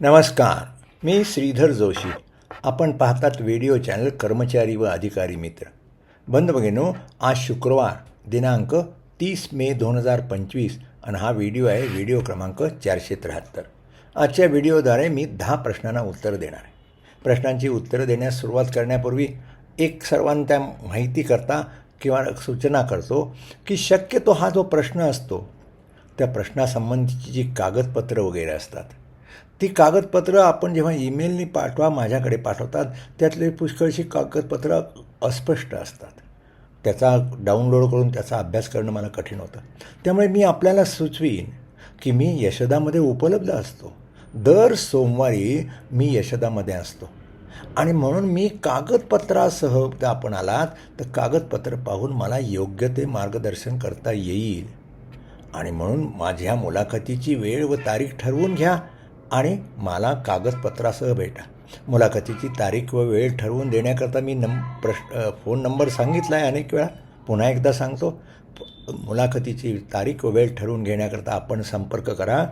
नमस्कार मी श्रीधर जोशी. आपण पाहतात व्हिडिओ चॅनल कर्मचारी व अधिकारी मित्र. बंद बघेनो आज शुक्रवार दिनांक तीस मे दोन हजार पंचवीस आणि हा व्हिडिओ आहे व्हिडिओ क्रमांक चारशे त्र्याहत्तर. आजच्या व्हिडिओद्वारे मी दहा प्रश्नांना उत्तर देणार आहे. प्रश्नांची उत्तरं देण्यास सुरुवात करण्यापूर्वी एक सर्वांना माहिती करता किंवा सूचना करतो की शक्यतो हा जो प्रश्न असतो त्या प्रश्नासंबंधीची जी कागदपत्रं वगैरे असतात ती कागदपत्रं आपण जेव्हा ईमेलनी पाठवा माझ्याकडे पाठवतात त्यातले पुष्कळशी कागदपत्रं अस्पष्ट असतात. त्याचा डाउनलोड करून त्याचा अभ्यास करणं मला कठीण होतं. त्यामुळे मी आपल्याला सुचवीन की मी यशदामध्ये उपलब्ध असतो. दर सोमवारी मी यशदामध्ये असतो. आणि म्हणून मी कागदपत्रासह जर आपण आलात तर कागदपत्र पाहून मला योग्य ते मार्गदर्शन करता येईल. आणि म्हणून माझ्या मुलाखतीची वेळ व तारीख ठरवून घ्या. आणि मला कागदपत्रासह भेटा. मुलाखतीची तारीख व वेळ ठरवून देण्याकरता मी नम प्रश्न फोन नंबर सांगितला आहे अनेक वेळा पुन्हा एकदा सांगतो. मुलाखतीची तारीख व वेळ ठरवून घेण्याकरता आपण संपर्क करा.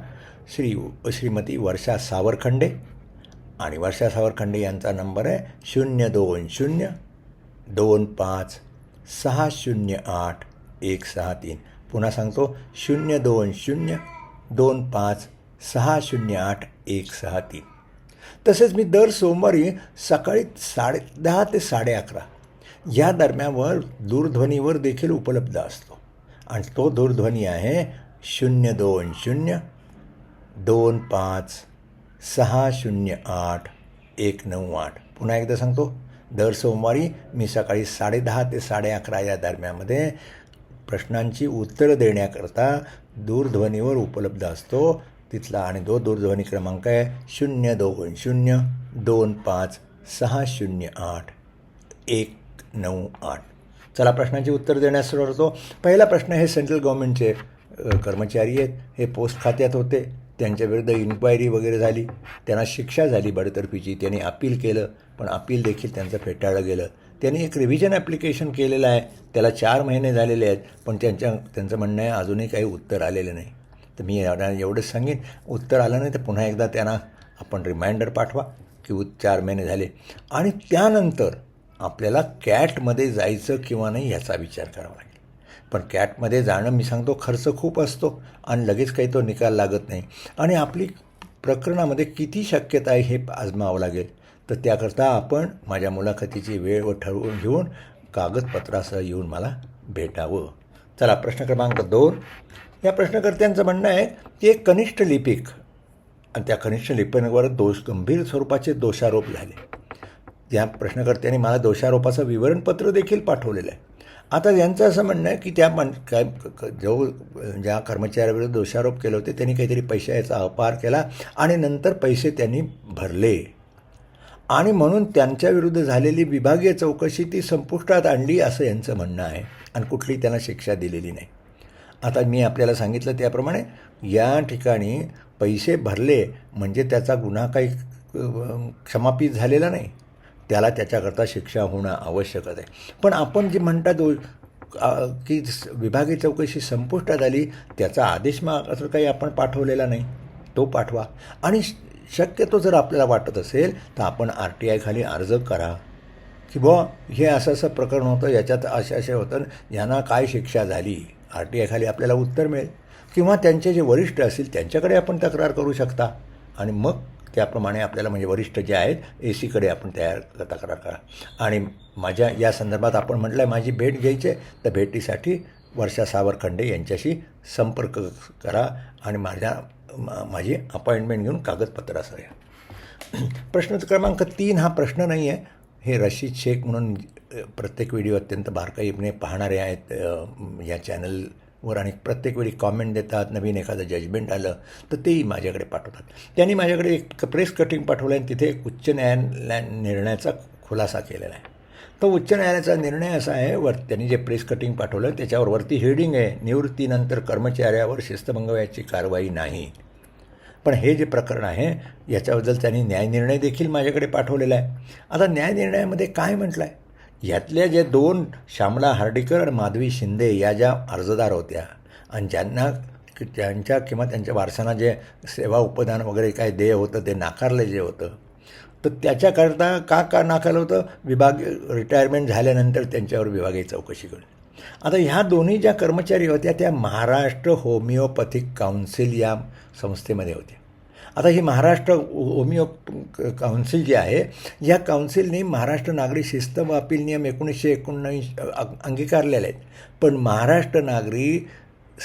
श्री श्रीमती वर्षा सावरखंडे. आणि वर्षा सावरखंडे यांचा नंबर आहे शून्य दोन शून्य दोन पाच सहा शून्य आठ एक सहा तीन. पुन्हा सांगतो शून्य दोन शून्य दोन पाच सहा शून्य आठ एक सहा तीन. तसेच मी दर सोमवारी सकाळी साडे दहा ते साडे अकरा या दरम्यानवर दूरध्वनीवर देखील उपलब्ध असतो. आणि तो दूरध्वनी आहे शून्य दोन शून्य दोन पाच सहा शून्य आठ एक नऊ आठ. पुन्हा एकदा सांगतो दर सोमवारी मी सकाळी साडेदहा ते साडे अकरा या दरम्यामध्ये प्रश्नांची उत्तरं देण्याकरता दूरध्वनीवर उपलब्ध असतो. तिथला आणि तो दूरध्वनी क्रमांक आहे शून्य दोन शून्य दोन पाच सहा शून्य आठ एक नऊ आठ. चला प्रश्नाची उत्तर देण्यास सुरू होतो पहिला प्रश्न हे सेंट्रल गव्हर्नमेंटचे कर्मचारी आहेत. हे पोस्ट खात्यात होते. त्यांच्याविरुद्ध इन्क्वायरी वगैरे झाली. त्यांना शिक्षा झाली बडतर्फीची. त्यांनी अपील केलं. पण अपील देखील त्यांचं फेटाळलं गेलं. त्यांनी एक रिव्हिजन ॲप्लिकेशन केलेलं आहे. त्याला चार महिने झालेले आहेत. पण त्यांच्या त्यांचं म्हणणं आहे अजूनही काही उत्तर आलेलं नाही. तर मी एवढंच सांगेन. उत्तर आलं नाही तर पुन्हा एकदा त्यांना आपण रिमाइंडर पाठवा की चार महिने झाले. आणि त्यानंतर आपल्याला कॅटमध्ये जायचं किंवा नाही याचा विचार करावा लागेल. पण कॅटमध्ये जाणं मी सांगतो खर्च खूप असतो आणि लगेच काही तो निकाल लागत नाही. आणि आपली प्रकरणामध्ये किती शक्यता आहे हे आजमावं लागेल. तर त्याकरता आपण माझ्या मुलाखतीची वेळ व ठरवून घेऊन कागदपत्रासह येऊन मला भेटावं. चला प्रश्न क्रमांक दोन. या प्रश्नकर्त्यांचं म्हणणं आहे की एक कनिष्ठ लिपिक आणि त्या कनिष्ठ लिपिकांवर दोष गंभीर स्वरूपाचे दोषारोप झाले. त्या प्रश्नकर्त्यांनी मला दोषारोपाचं विवरणपत्र देखील पाठवलेलं आहे. आता यांचं असं म्हणणं आहे की त्या मन काय जो ज्या कर्मचाऱ्याविरुद्ध दोषारोप केले होते त्यांनी काहीतरी पैशाचा अपहार केला आणि नंतर पैसे त्यांनी भरले. आणि म्हणून त्यांच्याविरुद्ध झालेली विभागीय चौकशी ती संपुष्टात आणली असं यांचं म्हणणं आहे. आणि कुठली त्यांना शिक्षा दिलेली नाही. आता मी आपल्याला सांगितलं त्याप्रमाणे या ठिकाणी पैसे भरले म्हणजे त्याचा गुन्हा काही क्षमापित झालेला नाही. त्याला त्याच्याकरता शिक्षा होणं आवश्यकच आहे. पण आपण जे म्हणता दो की स- विभागीय चौकशी संपुष्टात आली त्याचा आदेश मग असं काही आपण पाठवलेला नाही. तो पाठवा. आणि श- शक्यतो जर आपल्याला वाटत असेल तर आपण आर टी आयखाली अर्ज करा. की बुवा हे असं असं प्रकरण होतं याच्यात असे असे होतं यांना काय शिक्षा झाली? आर टी आयखाली आपल्याला उत्तर मिळेल. किंवा त्यांचे जे वरिष्ठ असतील त्यांच्याकडे आपण तक्रार करू शकता. आणि मग त्याप्रमाणे आपल्याला म्हणजे वरिष्ठ जे आहेत ए सीकडे आपण तयार तक्रार करा. आणि माझ्या या संदर्भात आपण म्हटलं आहे माझी भेट घ्यायची आहे तर भेटीसाठी वर्षा सावरखंडे यांच्याशी संपर्क करा. आणि माझ्या माझी अपॉइंटमेंट घेऊन कागदपत्रासह या प्रश्न क्रमांक तीन हा प्रश्न नाही आहे हे रशीद शेख म्हणून प्रत्येक व्हिडिओ अत्यंत बारकाईने पाहणारे आहेत. या चॅनलवर आणि प्रत्येक वेळी कॉमेंट देतात नवीन एखादं जजमेंट आलं तर तेही माझ्याकडे पाठवतात. त्यांनी माझ्याकडे एक प्रेस कटिंग पाठवलं आणि तिथे एक उच्च न्यायालय निर्णयाचा खुलासा केलेला आहे. तो उच्च न्यायालयाचा निर्णय असा आहे वर त्यांनी जे प्रेस कटिंग पाठवलं त्याच्यावर वरती हेडिंग आहे निवृत्तीनंतर कर्मचाऱ्यावर शिस्तभंगवायची कारवाई नाही. पण हे जे प्रकरण आहे याच्याबद्दल त्यांनी न्यायनिर्णय देखील माझ्याकडे पाठवलेला आहे. आता न्यायनिर्णयामध्ये काय म्हटलं आहे यातल्या जे दोन श्यामला हर्डीकर आणि माधवी शिंदे या ज्या अर्जदार होत्या आणि ज्यांना की त्यांच्या किंवा त्यांच्या वारसांना जे सेवा उपदान वगैरे काय देय होतं ते नाकारलं जे होतं तर त्याच्याकरता का का नाकारलं होतं? विभाग रिटायरमेंट झाल्यानंतर त्यांच्यावर विभागीय चौकशी करून. आता ह्या दोन्ही ज्या कर्मचारी होत्या त्या महाराष्ट्र होमिओपॅथिक काउन्सिल या संस्थेमध्ये होत्या. आता ही महाराष्ट्र होमिओ काउन्सिल जी आहे या काउन्सिलने महाराष्ट्र नागरी शिस्त व अपील नियम एकोणीसशे एकोणऐंशी अंगीकारलेले आहेत. पण महाराष्ट्र नागरी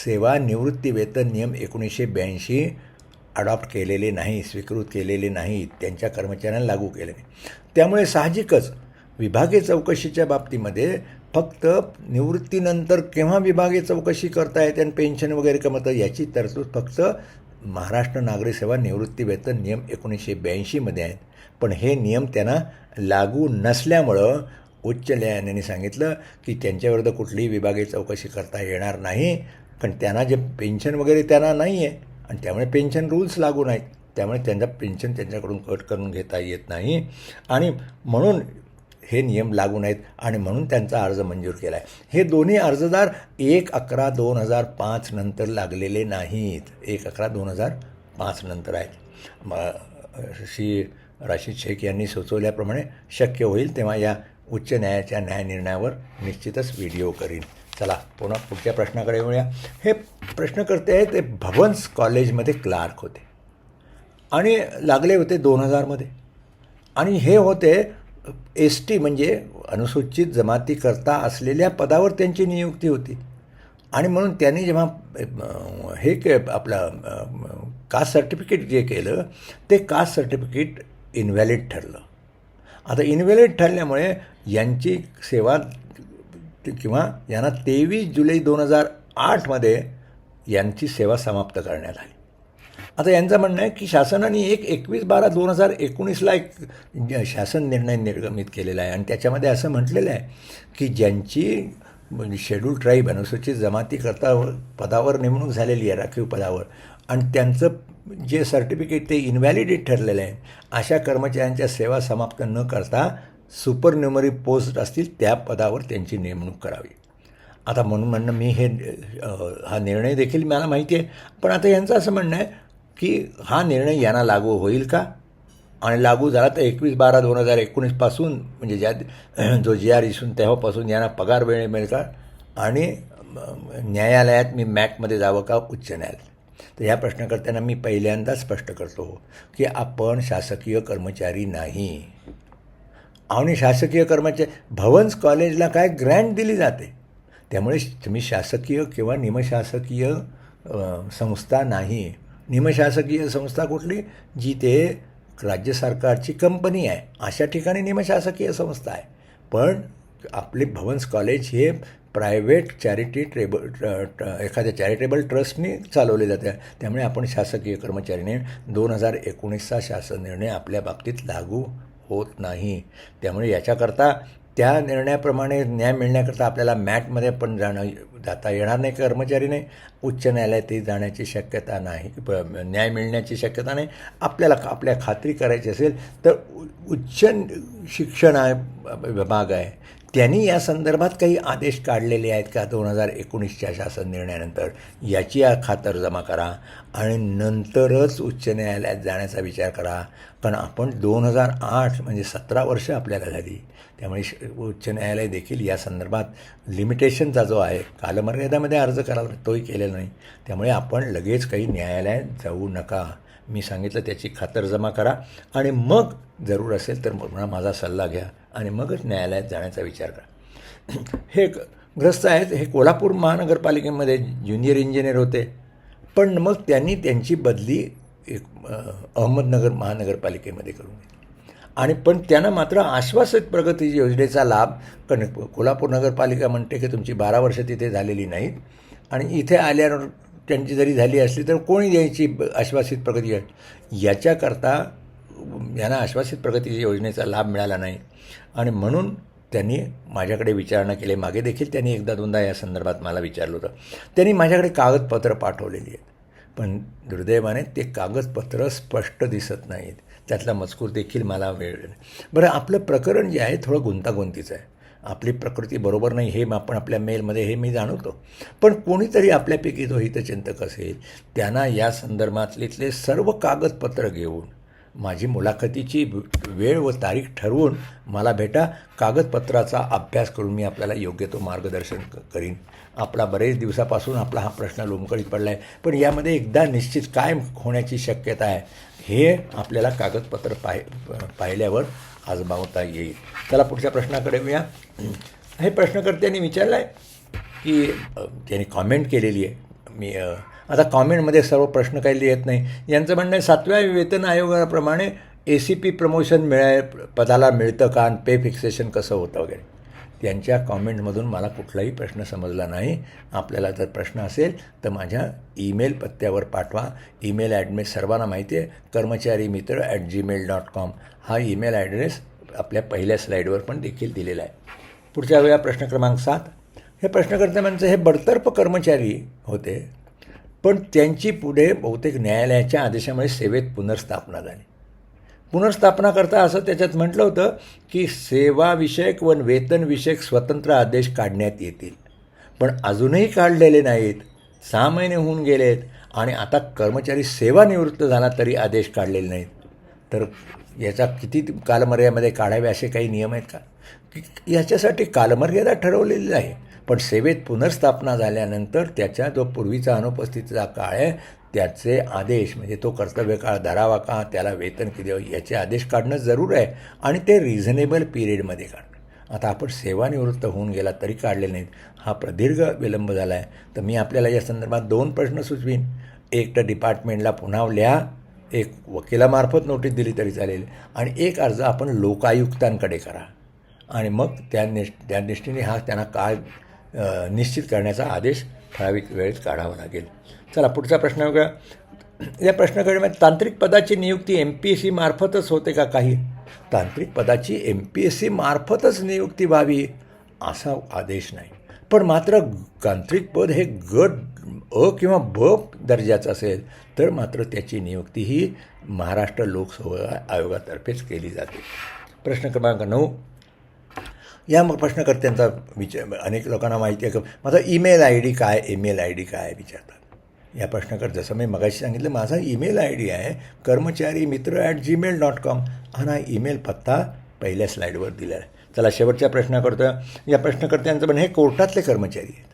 सेवा निवृत्ती वेतन नियम एकोणीसशे ब्याऐंशी अडॉप्ट केलेले नाही स्वीकृत केलेले नाही त्यांच्या कर्मचाऱ्यांना लागू केले नाही. त्यामुळे साहजिकच विभागीय चौकशीच्या बाबतीमध्ये फक्त निवृत्तीनंतर केव्हा विभागीय चौकशी करता येते आणि पेन्शन वगैरे कमवतं याची तरतूद फक्त महाराष्ट्र नागरी सेवा निवृत्ती वेतन नियम एकोणीसशे ब्याऐंशीमध्ये आहेत. पण हे नियम त्यांना लागू नसल्यामुळं उच्च न्यायालयाने सांगितलं की त्यांच्याविरुद्ध कुठलीही विभागीय चौकशी करता येणार नाही. पण त्यांना जे पेन्शन वगैरे त्यांना नाही आहे आणि त्यामुळे पेन्शन रूल्स लागू नाहीत. त्यामुळे त्यांचा पेन्शन त्यांच्याकडून कट करून घेता येत नाही. आणि म्हणून हे नियम लागू नाहीत आणि म्हणून त्यांचा अर्ज मंजूर केला आहे हे दोन्ही अर्जदार एक अकरा दोन हजार पाच नंतर लागलेले नाहीत. एक अकरा दोन हजार पाच नंतर आहेत. म श्री राशीद शेख यांनी सुचवल्याप्रमाणे शक्य होईल तेव्हा या उच्च न्यायालयाच्या न्यायनिर्णयावर निश्चितच व्हिडिओ करीन. चला पुन्हा पुढच्या प्रश्नाकडे येऊया. हे प्रश्नकर्ते आहेत ते भवन्स कॉलेजमध्ये क्लार्क होते. आणि लागले होते दोन हजारमध्ये आणि हे होते एस टी म्हणजे अनुसूचित जमातीकरता असलेल्या पदावर त्यांची नियुक्ती होती. आणि म्हणून त्यांनी जेव्हा हे के आपलं कास्ट सर्टिफिकेट जे केलं ते कास्ट सर्टिफिकेट इनव्हॅलिड ठरलं. आता इनव्हॅलिड ठरल्यामुळे यांची सेवा किंवा यांना तेवीस जुलै दोन हजार आठमध्ये यांची सेवा समाप्त करण्यात आली. आता यांचं म्हणणं आहे की शासनाने एक एकवीस बारा दोन हजार एकोणीसला एक शासन निर्णय निर्गमित केलेला आहे. आणि त्याच्यामध्ये असं म्हटलेलं आहे की ज्यांची म्हणजे शेड्यूल ट्राईब अनुसूचित जमातीकरता पदावर नेमणूक झालेली आहे राखीव पदावर आणि त्यांचं जे सर्टिफिकेट ते इनव्हॅलिडेट ठरलेलं आहे अशा कर्मचाऱ्यांच्या सेवा समाप्त न करता सुपर न्युमरी पोस्ट असतील त्या पदावर त्यांची नेमणूक करावी. आता म्हणून म्हणणं मी हे हा निर्णय देखील मला माहिती आहे. पण आता यांचं असं म्हणणं आहे की हा निर्णय यांना लागू होईल का? आणि लागू झाला तर एकवीस बारा दोन हजार एकोणीसपासून म्हणजे ज्या जो जे आर इसून तेव्हापासून यांना पगार वेळ मिळेल का आणि न्यायालयात मी मॅटमध्ये जावं का? उच्च न्यायालयात. तर ह्या प्रश्नकर्त्यांना मी पहिल्यांदा स्पष्ट करतो की आपण शासकीय कर्मचारी नाही. आणि शासकीय कर्मचारी भवन्स कॉलेजला काय ग्रँट दिली जाते? त्यामुळे तुम्ही शासकीय किंवा निमशासकीय संस्था नाही. निमशासकीय संस्था कुठली? जी ते राज्य सरकारची कंपनी आहे. अशा ठिकाणी निमशासकीय संस्था आहे. पण आपले भवन्स कॉलेज हे प्रायव्हेट चॅरिटी ट्रेबल एखाद्या चॅरिटेबल ट्रस्टनी चालवले जाते. त्यामुळे आपण शासकीय कर्मचारीने दोन हजार एकोणीसचा शासन निर्णय आपल्या बाबतीत लागू होत नाही. त्यामुळे याच्याकरता त्या निर्णयाप्रमाणे न्याय मिळण्याकरता आपल्याला मॅटमध्ये पण जाणं जाता येणार नाही कर्मचारीने उच्च न्यायालयातही जाण्याची शक्यता नाही न्याय मिळण्याची शक्यता नाही. आपल्याला आपल्या खात्री करायची असेल तर उ- उच्च शिक्षण आहे विभाग आहे. त्यांनी या संदर्भात काही आदेश काढलेले आहेत का? दोन हजार एकोणीसच्या शासन निर्णयानंतर. याची या खातर जमा करा आणि नंतरच उच्च न्यायालयात जाण्याचा विचार करा. कारण आपण दोन हजार आठ म्हणजे सतरा वर्ष आपल्याला झाली. त्यामुळे श- उच्च न्यायालय देखील या संदर्भात लिमिटेशनचा जो आहे कालमर्यादामध्ये अर्ज करायला तोही केलेला नाही. त्यामुळे आपण लगेच काही न्यायालयात जाऊ नका. मी सांगितलं त्याची खातरजमा करा. आणि मग जरूर असेल तर मग माझा सल्ला घ्या. आणि मगच न्यायालयात जाण्याचा विचार करा. हे ग्रस्त आहेत. हे कोल्हापूर महानगरपालिकेमध्ये ज्युनियर इंजिनियर होते. पण मग त्यांनी त्यांची बदली एक अहमदनगर महानगरपालिकेमध्ये करून घेतली. आणि पण त्यांना मात्र आश्वासित प्रगती योजनेचा लाभ कारण कोल्हापूर नगरपालिका म्हणते की तुमची बारा वर्ष तिथे झालेली नाहीत. आणि इथे आल्यावर त्यांची जरी झाली असली तर कोणी द्यायची आश्वासित प्रगती याच्याकरता यांना आश्वासित प्रगती योजनेचा लाभ मिळाला नाही. आणि म्हणून त्यांनी माझ्याकडे विचारणा केली. मागे देखील त्यांनी एकदा दोनदा या संदर्भात मला विचारलं होतं. त्यांनी माझ्याकडे कागदपत्र पाठवलेली आहेत. पण दुर्दैवाने ते कागदपत्र स्पष्ट दिसत नाहीत. त्यातला मजकूर देखील मला वेळ बरं आपलं प्रकरण जे आहे थोडं गुंतागुंतीचं आहे. आपली प्रकृती बरोबर नाही हे आपण आपल्या मेलमध्ये हे मी जाणवतो. पण कोणीतरी आपल्यापैकी जो हितचिंतक असेल त्यांना या संदर्भातले सर्व कागदपत्र घेऊन माझी मुलाखतीची वेळ व तारीख ठरवून मला भेटा. कागदपत्राचा अभ्यास करून मी आपल्याला योग्य तो मार्गदर्शन क करीन. आपला बरेच दिवसापासून आपला हा प्रश्न लोंबकळीत पडला आहे पण यामध्ये एकदा निश्चित काय होण्याची शक्यता आहे. हे आपल्याला कागदपत्र पाहि पाहिल्यावर आजमावता येईल. चला पुढच्या प्रश्नाकडे येऊया. हे प्रश्नकर्त्यांनी विचारलं आहे की त्यांनी कॉमेंट केलेली आहे. मी आता कॉमेंटमध्ये सर्व प्रश्न काही लिहित नाही. यांचं म्हणणं आहे सातव्या वेतन आयोगाप्रमाणे ए सी पी प्रमोशन मिळाय पदाला मिळतं का? आणि पे फिक्सेशन कसं होतं वगैरे? त्यांच्या कॉमेंटमधून मला कुठलाही प्रश्न समजला नाही. आपल्याला जर प्रश्न असेल तर माझ्या ईमेल पत्त्यावर पाठवा. ईमेल ॲड्रेस सर्वांना माहिती आहे. कर्मचारी मित्र ॲट जीमेल डॉट कॉम हा ईमेल ॲड्रेस आपल्या पहिल्या स्लाईडवर पण देखील दिलेला आहे. पुढच्या वेळा प्रश्न क्रमांक सात. हे प्रश्नकर्त्यांचं हे बडतर्फ कर्मचारी होते. पण त्यांची पुढे बहुतेक न्यायालयाच्या आदेशामुळे सेवेत पुनर्स्थापना झाली. पुनर्स्थापना करता असं त्याच्यात म्हटलं होतं की सेवाविषयक व वेतनविषयक स्वतंत्र आदेश काढण्यात येतील. पण अजूनही काढलेले नाहीत. सहा महिने होऊन गेलेत आणि आता कर्मचारी सेवानिवृत्त झाला तरी आदेश काढलेले नाहीत. तर याचा किती कालमर्यामध्ये काढावे असे काही नियम आहेत का याच्यासाठी कालमर्यादा ठरवलेली आहे. पण सेवेत पुनर्स्थापना झाल्यानंतर त्याच्या जो पूर्वीचा अनुपस्थितीचा काळ आहे त्याचे आदेश म्हणजे तो कर्तव्य काळ धरावा का त्याला वेतन किती द्यावं याचे आदेश काढणं जरूर आहे आणि ते रिझनेबल पिरियडमध्ये काढणं आता आपण सेवानिवृत्त होऊन गेला तरी काढले नाहीत. हा प्रदीर्घ विलंब झाला आहे तर मी आपल्याला या संदर्भात दोन प्रश्न सुचवीन. एक तर डिपार्टमेंटला पुन्हा लिहा एक वकिलामार्फत नोटीस दिली तरी चालेल आणि एक अर्ज आपण लोकायुक्तांकडे करा. आणि मग त्या निष् त्या दृष्टीने हा त्यांना काळ निश्चित करण्याचा आदेश ठराविक वेळेत काढावा लागेल. चला पुढचा प्रश्न बघा या प्रश्नाकडे मग तांत्रिक पदाची नियुक्ती एम पी एस सी मार्फतच होते का काही? तांत्रिक पदाची एम पी एस सी मार्फतच नियुक्ती व्हावी असा आदेश नाही. पण मात्र तांत्रिक पद हे गट अ किंवा ब दर्जाचं असेल तर मात्र त्याची नियुक्ती ही महाराष्ट्र लोकसेवा आयोगातर्फेच केली जाते. प्रश्न क्रमांक नऊ. या मग प्रश्नकर्त्यांचा विचार अनेक लोकांना माहिती आहे का माझा ईमेल आय डी काय ईमेल आय डी काय विचारतात. या प्रश्नकर जसं मी मगाशी सांगितलं माझा ईमेल आय डी आहे कर्मचारी मित्र ॲट जीमेल डॉट कॉम हा ईमेल पत्ता पहिल्या स्लाईडवर दिला आहे. चला शेवटच्या प्रश्नाकरता या प्रश्नकर्त्यांचं पण हे कोर्टातले कर्मचारी आहेत.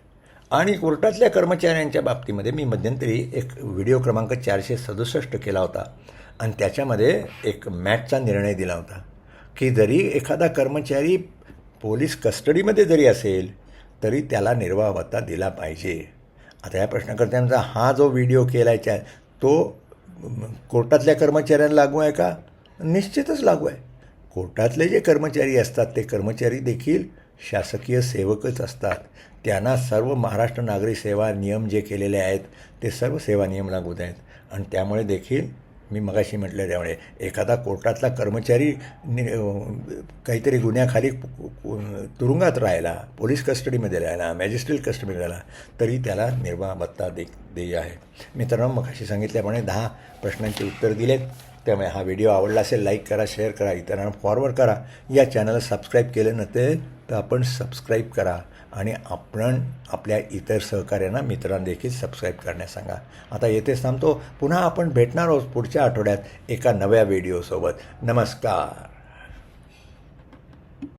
आणि कोर्टातल्या कर्मचाऱ्यांच्या बाबतीमध्ये मी मध्यंतरी एक व्हिडिओ क्रमांक चारशे सदुसष्ट केला होता. आणि त्याच्यामध्ये एक मॅचचा निर्णय दिला होता. की जरी एखादा कर्मचारी पोलीस कस्टडीमध्ये जरी असेल तरी त्याला निर्वाह दिला पाहिजे. आता या प्रश्नकर्त्यांचा हा जो व्हिडिओ केला आहे तो कोर्टातल्या कर्मचाऱ्यांना लागू आहे का? निश्चितच लागू आहे. कोर्टातले जे कर्मचारी असतात ते कर्मचारी देखील शासकीय सेवकच असतात. त्यांना सर्व महाराष्ट्र नागरी सेवा नियम जे केलेले आहेत ते सर्व सेवा नियम लागू आहेत. आणि त्यामुळे देखील मी मगाशी म्हटलं त्यामुळे एखादा कोर्टातला कर्मचारी नि काहीतरी गुन्ह्याखाली तुरुंगात राहिला पोलीस कस्टडीमध्ये राहिला मॅजिस्ट्रेट कस्टडीमध्ये राहिला तरी त्याला निर्वाह भत्ता दे देय आहे. मित्रांनो मगाशी सांगितल्याप्रमाणे दहा प्रश्नांची उत्तर दिलेत. त्यामुळे हा व्हिडिओ आवडला असेल लाईक करा शेअर करा इतरांना फॉरवर्ड करा. या चॅनलला सबस्क्राईब केलं नसेल तर आपण सबस्क्राईब करा. आणि आपण आपल्या इतर सहकार्यांना मित्रांदेखील सबस्क्राईब करण्यास सांगा. आता येथेच थांबतो. पुन्हा आपण भेटणार आहोत पुढच्या आठवड्यात एका नव्या व्हिडिओसोबत नमस्कार.